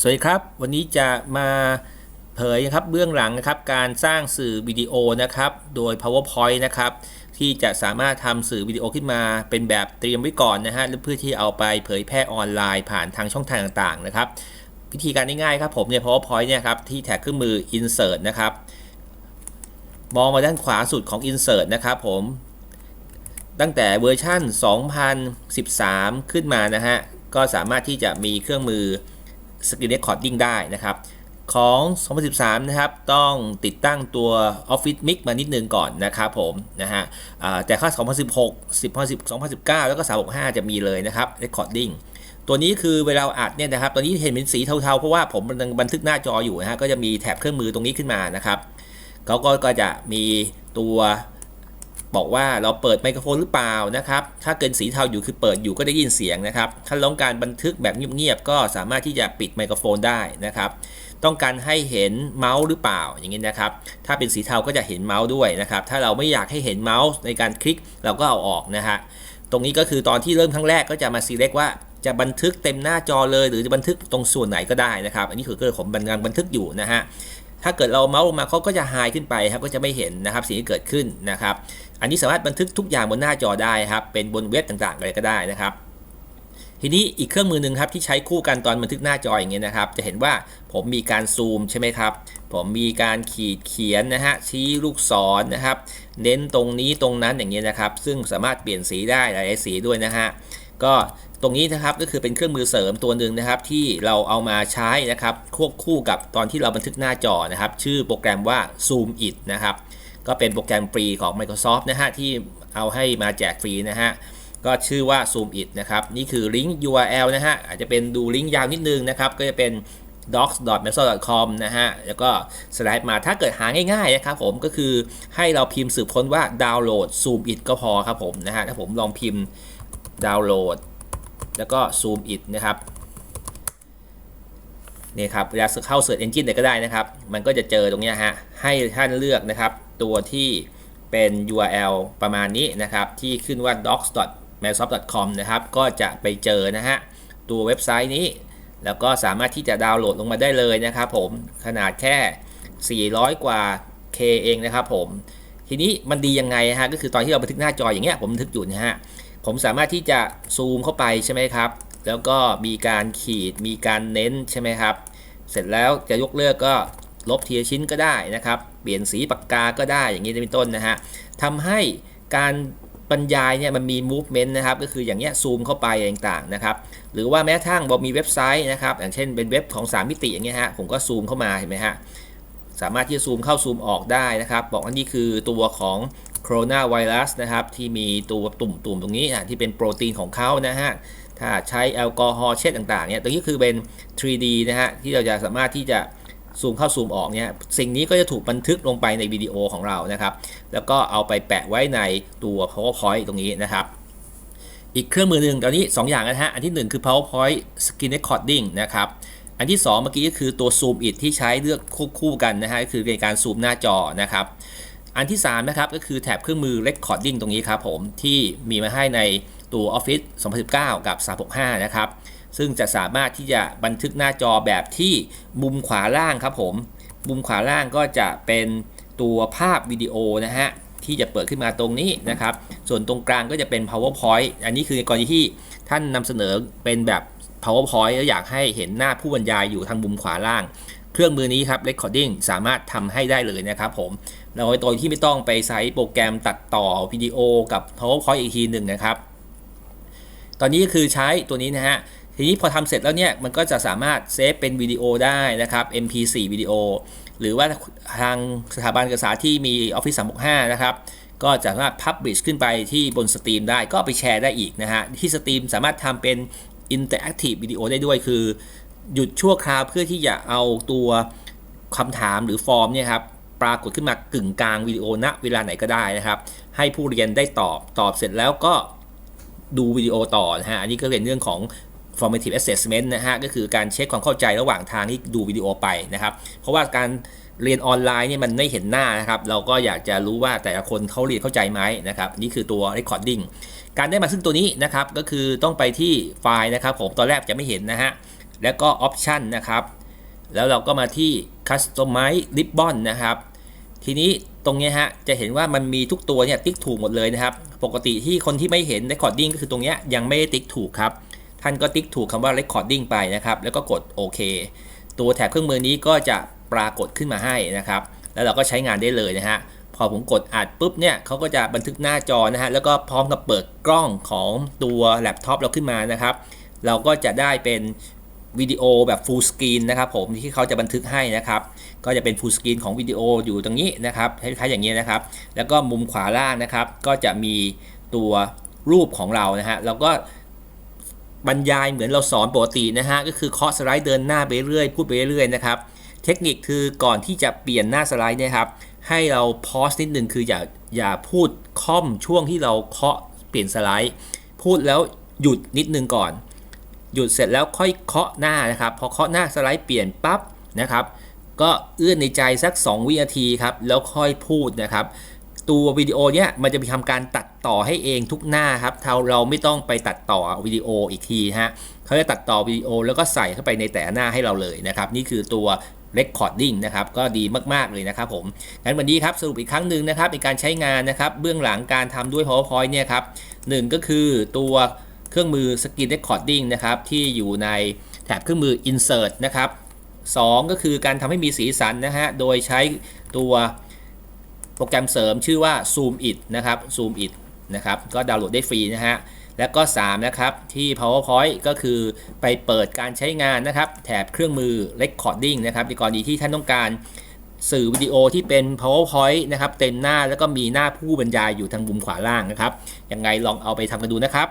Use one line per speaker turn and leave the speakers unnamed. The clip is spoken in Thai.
สวัสดีครับ วันนี้จะมาเผยนะครับเบื้องหลังนะครับการสร้างสื่อวิดีโอนะครับโดย PowerPoint นะครับที่จะสามารถทำสื่อวิดีโอขึ้นมาเป็นแบบเตรียมไว้ก่อนนะฮะเพื่อที่เอาไปเผยแพร่ออนไลน์ผ่านทางช่องทางต่างๆนะครับวิธีการง่ายๆครับผมเนี่ย PowerPoint เนี่ยครับที่แท็กเครื่องมือ Insert นะครับมองมาด้านขวาสุดของ Insert นะครับผมตั้งแต่เวอร์ชั่น 2013 ขึ้นมานะฮะก็สามารถที่จะมีเครื่องมือ Screen Recording ได้นะครับของ 2013 นะครับ ต้องติดตั้งตัว Office Mix มานิดนึงก่อนนะครับผมนะฮะแต่ค่า 2016 10 2019 แล้วก็ 365 จะมีเลยนะครับ Recording ตัวนี้คือเวลาอัดเนี่ยนะครับ ตอนนี้เห็นเป็นสีเทาๆ เพราะว่าผมบันทึกหน้าจออยู่นะฮะ ก็จะมีแถบเครื่องมือตรงนี้ขึ้นมานะครับเขาก็จะมีตัว บอกว่าเราเปิดไมโครโฟนหรือเปล่านะครับ ถ้าเกินสีเทาอยู่คือเปิดอยู่ก็ได้ยินเสียงนะครับ ถ้าต้องการบันทึกแบบเงียบๆก็สามารถที่จะปิดไมโครโฟนได้นะครับ ต้องการให้เห็นเมาส์หรือเปล่าอย่างนี้นะครับ ถ้าเป็นสีเทาก็จะเห็นเมาส์ด้วยนะครับ ถ้าเราไม่อยากให้เห็นเมาส์ในการคลิกเราก็เอาออกนะฮะ ตรงนี้ก็คือตอนที่เริ่มครั้งแรกก็จะมาซีเล็กว่าจะบันทึกเต็มหน้าจอเลย หรือจะบันทึกตรงส่วนไหนก็ได้นะครับ อันนี้คือเกิดผมกำลังบันทึกอยู่นะฮะ ถ้าเกิดเราเมาส์ลงมาเขาก็จะหายขึ้นไปครับก็จะไม่เห็นนะครับสิ่งที่เกิดขึ้นนะครับ อันนี้สามารถบันทึกทุกอย่างบนหน้าจอได้ครับเป็นบนเว็บต่างๆอะไรก็ได้นะครับทีนี้อีกเครื่องมือหนึ่งครับที่ใช้คู่กันตอนบันทึกหน้าจออย่างเงี้ยนะครับ จะเห็นว่าผมมีการซูมใช่ไหมครับ ผมมีการขีดเขียนนะฮะชี้ลูกศรนนะครับ เน้นตรงนี้ตรงนั้นอย่างเงี้ยนะครับ ซึ่งสามารถเปลี่ยนสีได้หลายสีด้วยนะฮะ ก็ตรงนี้นะครับก็คือเป็นเครื่องมือเสริมตัวหนึ่งนะครับ ที่เราเอามาใช้นะครับควบคู่กับตอนที่เราบันทึกหน้าจอนะครับ ชื่อโปรแกรมว่า Zoom It นะครับก็เป็นโปรแกรมฟรีของ Microsoft นะฮะที่เอาให้มาแจกฟรีนะฮะก็ชื่อว่า Zoom It นะครับนี่คือลิงก์ URL นะฮะอาจจะเป็นดูลิงก์ยาวนิดนึงนะครับก็จะเป็น docs.microsoft.com นะฮะ แล้วก็สไลด์มา ถ้าเกิดหาง่ายๆนะครับผม ก็คือให้เราพิมพ์สืบค้นว่าดาวน์โหลด Zoom It ก็พอครับผมนะฮะ ถ้าผมลองพิมพ์ ดาวน์โหลด แล้วก็ Zoom It นะครับนี่ครับเวลาเข้า Search Engine ไหนก็ได้นะครับ มันก็จะเจอตรงนี้ฮะ ให้ท่านเลือกนะครับ ตัวที่เป็น URL ประมาณนี้นะครับ ที่ขึ้นว่า docs.microsoft.com นะครับ ก็จะไปเจอนะฮะ ตัวเว็บไซต์นี้ แล้วก็สามารถที่จะดาวน์โหลดลงมาได้เลยนะครับผม ขนาดแค่ 400 กว่า K เองนะครับผม ทีนี้มันดียังไงฮะ ก็คือตอนที่เราบันทึกหน้าจออย่างเงี้ย ผมบันทึกอยู่นะฮะ ผมสามารถที่จะซูมเข้าไปใช่ไหมครับ แล้วก็มีการขีดมีการเน้นใช่ไหมครับ เสร็จแล้วจะยกเลิกก็ลบทีละชิ้นก็ได้นะครับ เปลี่ยนสีปากกาก็ได้อย่างนี้เป็นต้นนะฮะทำให้การบรรยายเนี่ยมันมี movement นะครับ ก็คืออย่างเงี้ยซูมเข้าไปต่างๆนะครับ หรือว่าแม้ทั้งบอกมีเว็บไซต์นะครับ อย่างเช่นเป็นเว็บของ 3 มิติอย่างเงี้ยฮะ ผมก็ซูมเข้ามาเห็นไหมฮะ สามารถที่จะซูมเข้าซูมออกได้นะครับ บอกว่านี่คือตัวของโคโรนาไวรัสนะครับที่มีตัวตุ่มๆตรงนี้อะที่เป็นโปรตีนของเขานะฮะถ้าใช้แอลกอฮอล์เช็ดต่างๆเนี่ยตรงนี้คือเป็น 3D นะฮะที่เราจะสามารถที่จะซูมเข้าซูมออกเนี่ยสิ่งนี้ก็จะถูกบันทึกลงไปในวิดีโอของเรานะครับ แล้วก็เอาไปแปะไว้ในตัว PowerPoint ตรงนี้นะครับอีกเครื่องมือหนึ่งตอนนี้ 2 อย่างนะฮะ อันที่ 1 คือ PowerPoint Screen Recording นะครับ อันที่ 2 เมื่อกี้ก็คือตัว Zoom It ที่ใช้เลือกควบคู่กันนะฮะก็คือในการซูมหน้าจอนะครับอันที่ 3 นะครับ ก็คือแถบเครื่องมือ Recording ตรงนี้ครับผม ที่มีมาให้ในตัว Office 2019 กับ 365 นะครับ ซึ่งจะสามารถที่จะบันทึกหน้าจอแบบที่มุมขวาล่างครับผม มุมขวาล่างก็จะเป็นตัวภาพวิดีโอนะฮะ ที่จะเปิดขึ้นมาตรงนี้นะครับ ส่วนตรงกลางก็จะเป็น powerpoint อันนี้คือกรณีที่ท่านนำเสนอเป็นแบบ powerpoint แล้วอยากให้เห็นหน้าผู้บรรยายอยู่ทางมุมขวาล่าง เครื่องมือนี้ครับ recording สามารถทำให้ได้เลยนะครับผมเราโดยที่ไม่ต้องไปใช้โปรแกรมตัดต่อวิดีโอกับ powerpoint อีกทีหนึ่งนะครับ ตอนนี้คือใช้ตัวนี้นะฮะทีนี้พอทำเสร็จแล้วเนี่ยมันก็จะสามารถเซฟเป็นวิดีโอได้นะครับ MP4 วิดีโอ หรือว่าทางสถาบันการศึกษาที่มี Office 365 นะครับ ก็จะสามารถ Publish ขึ้นไปที่บนสตรีมได้ก็ไปแชร์ได้อีกนะฮะ ที่สตรีมสามารถทำเป็น Interactive วิดีโอได้ด้วยคือ หยุดชั่วคราวเพื่อที่จะเอาตัวคำถามหรือฟอร์มเนี่ยครับปรากฏขึ้นมากึ่งกลางวิดีโอณเวลาไหนก็ได้นะครับ ให้ผู้เรียนได้ตอบตอบเสร็จแล้วก็ดูวิดีโอต่อนะฮะอันนี้ก็เป็นเรื่องของ formative assessment นะฮะก็คือการเช็คความเข้าใจระหว่างทางที่ดูวิดีโอไปนะครับ เพราะว่าการเรียนออนไลน์เนี่ยมันไม่เห็นหน้านะครับ เราก็อยากจะรู้ว่าแต่ละคนเขาเรียนเข้าใจไหมนะครับ นี่คือตัว recording การได้มาซึ่งตัวนี้นะครับก็คือต้องไปที่ไฟล์นะครับผมตอนแรกจะไม่เห็นนะฮะแล้วก็ Option นะครับ แล้วเราก็มาที่ Customize Ribbon นะครับ ทีนี้ตรงนี้ฮะจะเห็นว่ามันมีทุกตัวเนี่ยติ๊กถูกหมดเลยนะครับ ปกติที่คนที่ไม่เห็น Recording ก็คือตรงนี้ยยังไม่ได้ติ๊กถูกครับ ท่านก็ติ๊กถูกคำว่า Recording ไปนะครับ แล้วก็กดโอเคตัวแถบเครื่องมือนี้ก็จะปรากฏขึ้นมาให้นะครับ แล้วเราก็ใช้งานได้เลยนะฮะ พอผมกดอัดปุ๊บเนี่ยเขาก็จะบันทึกหน้าจอนะฮะ แล้วก็พร้อมกับเปิดกล้องของตัวแล็ปท็อปเราขึ้นมานะครับ เราก็จะได้เป็นวิดีโอแบบ full screen นะครับผมที่เขาจะบันทึกให้นะครับ ก็จะเป็น full screen ของวิดีโออยู่ตรงนี้นะครับคล้ายๆอย่างนี้นะครับ แล้วก็มุมขวาล่างนะครับ ก็จะมีตัวรูปของเรานะฮะ แล้วก็ บรรยายเหมือนเราสอนปกตินะฮะก็คือเคาะสไลด์เดินหน้าไปเรื่อยพูดไปเรื่อยนะครับเทคนิคคือก่อนที่จะเปลี่ยนหน้าสไลด์เนี่ยครับให้เราพอสนิดนึงคืออย่าอย่าพูดค่อมช่วงที่เราเคาะเปลี่ยนสไลด์ พูดแล้วหยุดนิดนึงก่อน หยุดเสร็จแล้วค่อยเคาะหน้านะครับพอเคาะหน้าสไลด์เปลี่ยนปั๊บนะครับก็เอื้อนในใจสัก 2 วินาทีครับแล้วค่อยพูดนะครับ ตัววิดีโอเนี้ยมันจะมีทำการตัด ต่อให้เองทุกหน้าครับเราเราไม่ต้องไปตัดต่อวิดีโออีกทีฮะเขาจะตัดต่อวิดีโอแล้วก็ใส่เข้าไปในแต่หน้าให้เราเลยนะครับ นี่คือตัว Recording นะครับ ก็ดีมาก ๆ เลยนะครับผมงั้นวันนี้ครับสรุปอีกครั้งหนึ่งนะครับในการใช้งานนะครับ เบื้องหลังการทำด้วย PowerPoint เนี่ยครับหนึ่งก็คือตัวเครื่องมือ Screen Recording นะครับที่อยู่ในแถบเครื่องมือ Insert นะครับสองก็คือการทำให้มีสีสันนะฮะ โดยใช้ตัวโปรแกรมเสริมชื่อว่า Zoom It นะครับ Zoom It นะครับ ก็ดาวน์โหลดได้ฟรีนะฮะ แล้วก็ 3 นะครับ ที่ PowerPoint ก็คือไปเปิดการใช้งานนะครับ แถบเครื่องมือ Recording นะครับในกรณีที่ท่านต้องการสื่อวิดีโอที่เป็น PowerPoint นะครับ เต็มหน้าแล้วก็มีหน้าผู้บรรยายอยู่ทางมุมขวาล่างนะครับ ยังไงลองเอาไปทำกันดูนะครับ